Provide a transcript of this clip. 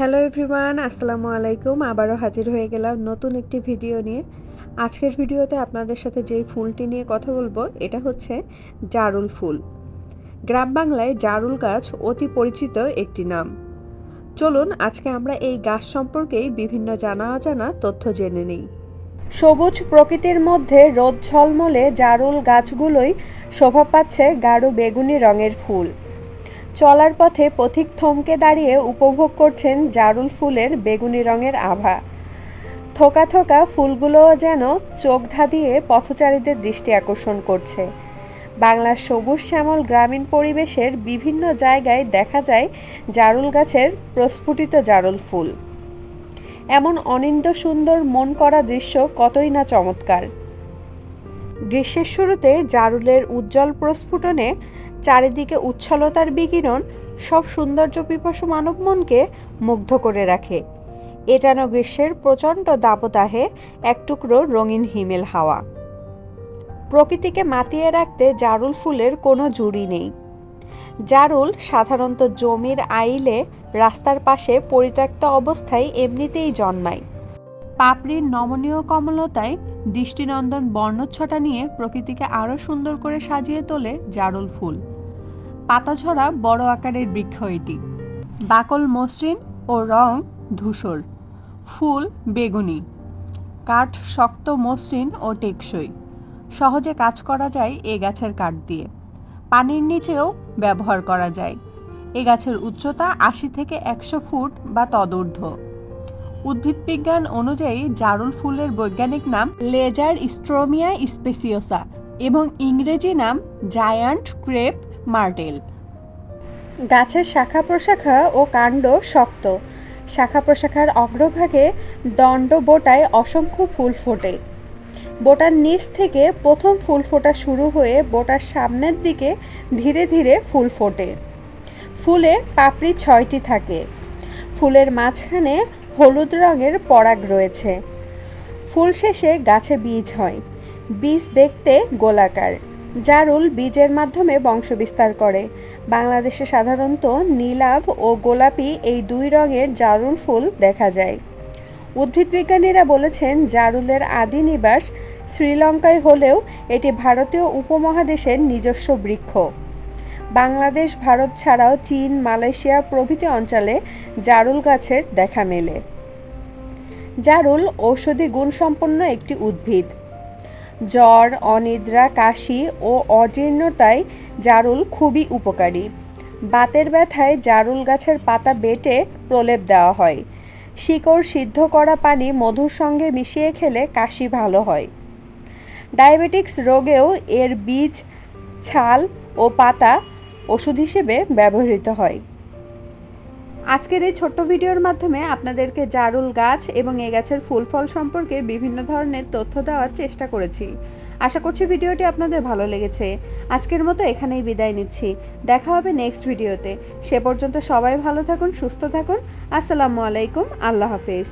Hello everyone, আসসালামু আলাইকুম। আবারও হাজির হয়ে গেলাম নতুন একটি ভিডিও নিয়ে। আজকের ভিডিওতে আপনাদের সাথে যেই ফুলটি নিয়ে কথা বলব, এটা হচ্ছে জারুল ফুল। গ্রাম বাংলায় জারুল গাছ অতি পরিচিত একটি নাম। চলুন আজকে আমরা এই গাছ সম্পর্কেই বিভিন্ন জানা অজানা তথ্য জেনে নিই। সবুজ প্রকৃতির মধ্যে রোদ ঝলমলে জারুল গাছগুলোই শোভা পাচ্ছে গাঢ় বেগুনি রঙের ফুল। চলার পথে পথিক থমকে দাঁড়িয়ে উপভোগ করছেন জারুল ফুলের বেগুনি রঙের আভা। থোকা থোকা ফুলগুলোও যেন চোখ ধাঁধিয়ে পথচারীদের দৃষ্টি আকর্ষণ করছে। বাংলার সবুজ শ্যামল গ্রামীণ পরিবেশের বিভিন্ন জায়গায় দেখা যায় জারুল গাছের প্রস্ফুটিত জারুল ফুল। এমন অনিন্দ সুন্দর মন করা দৃশ্য কতই না চমৎকার। গ্রীষ্মের শুরুতে জারুলের উজ্জ্বল প্রস্ফুটনে চারিদিকে উচ্ছলতার বিকিরণ সব সৌন্দর্য পিপাসু মানব মনকে মুগ্ধ করে রাখে। এ যেন গ্রীষ্মের প্রচণ্ড দাবদাহে এক টুকরো রঙিন হিমেল হাওয়া। প্রকৃতিকে মাতিয়ে রাখতে জারুল ফুলের কোনো জুড়ি নেই। জারুল সাধারণত জমির আইলে রাস্তার পাশে পরিত্যক্ত অবস্থায় এমনিতেই জন্মায়। পাপড়ির নমনীয় কমলতায় দৃষ্টিনন্দন বর্ণচ্ছটা নিয়ে প্রকৃতিকে আরও সুন্দর করে সাজিয়ে তোলে জারুল ফুল। পাতাঝরা বড় আকারের বৃক্ষ এটি। বাকল মসৃণ ও রং ধূসর, ফুল বেগুনি। কাঠ শক্ত, মসৃণ ও টেকসই। সহজে কাজ করা যায় এ গাছের কাঠ দিয়ে। পানির নিচেও ব্যবহার করা যায়। এ গাছের উচ্চতা আশি থেকে একশো ফুট বা তদূর্ধ্ব। উদ্ভিদবিজ্ঞান অনুযায়ী জারুল ফুলের বৈজ্ঞানিক নাম লেজার স্ট্রোমিয়া স্পেসিওসা এবং ইংরেজি নাম জায়ান্ট ক্রেপ মার্টেল। গাছের শাখা প্রশাখা ও কাণ্ড শক্ত। শাখা প্রশাখার অগ্রভাগে দণ্ড বোটায় অসংখ্য ফুল ফোটে। বোটার নিচ থেকে প্রথম ফুল ফোটা শুরু হয়ে বোটার সামনের দিকে ধীরে ধীরে ফুল ফোটে। ফুলে পাপড়ি ছয়টি থাকে। ফুলের মাঝখানে হলুদ রঙের পরাগ রয়েছে। ফুল শেষে গাছে বীজ হয়। বীজ দেখতে গোলাকার। জারুল বীজের মাধ্যমে বংশবিস্তার করে। বাংলাদেশে সাধারণত নীলাভ ও গোলাপি এই দুই রঙের জারুল ফুল দেখা যায়। উদ্ভিদবিজ্ঞানীরা বলেছেন, জারুলের আদি নিবাস শ্রীলঙ্কায় হলেও এটি ভারতীয় উপমহাদেশের নিজস্ব বৃক্ষ। বাংলাদেশ, ভারত ছাড়াও চীন, মালয়েশিয়া প্রভৃতি অঞ্চলে জারুল গাছের দেখা মেলে। জারুল ঔষধি গুণসম্পন্ন একটি উদ্ভিদ। জ্বর, অনিদ্রা, কাশি ও অজীর্ণতায় জারুল খুবই উপকারী। বাতের ব্যথায় জারুল গাছের পাতা বেটে প্রলেপ দেওয়া হয়। শিকড় সিদ্ধ করা পানি মধুর সঙ্গে মিশিয়ে খেলে কাশি ভালো হয়। ডায়াবেটিক্স রোগেও এর বীজ, ছাল ও পাতা ওষুধ হিসেবে ব্যবহৃত হয়। আজকের এই ছোট্ট ভিডিওর মাধ্যমে আপনাদেরকে জারুল গাছ এবং এই গাছের ফুল ফল সম্পর্কে বিভিন্ন ধরনের তথ্য দেওয়ার চেষ্টা করেছি। আশা করছি ভিডিওটি আপনাদের ভালো লেগেছে। আজকের মতো এখানেই বিদায় নিচ্ছি। দেখা হবে নেক্সট ভিডিওতে। সে পর্যন্ত সবাই ভালো থাকুন, সুস্থ থাকুন। আসসালামু আলাইকুম, আল্লাহ হাফেজ।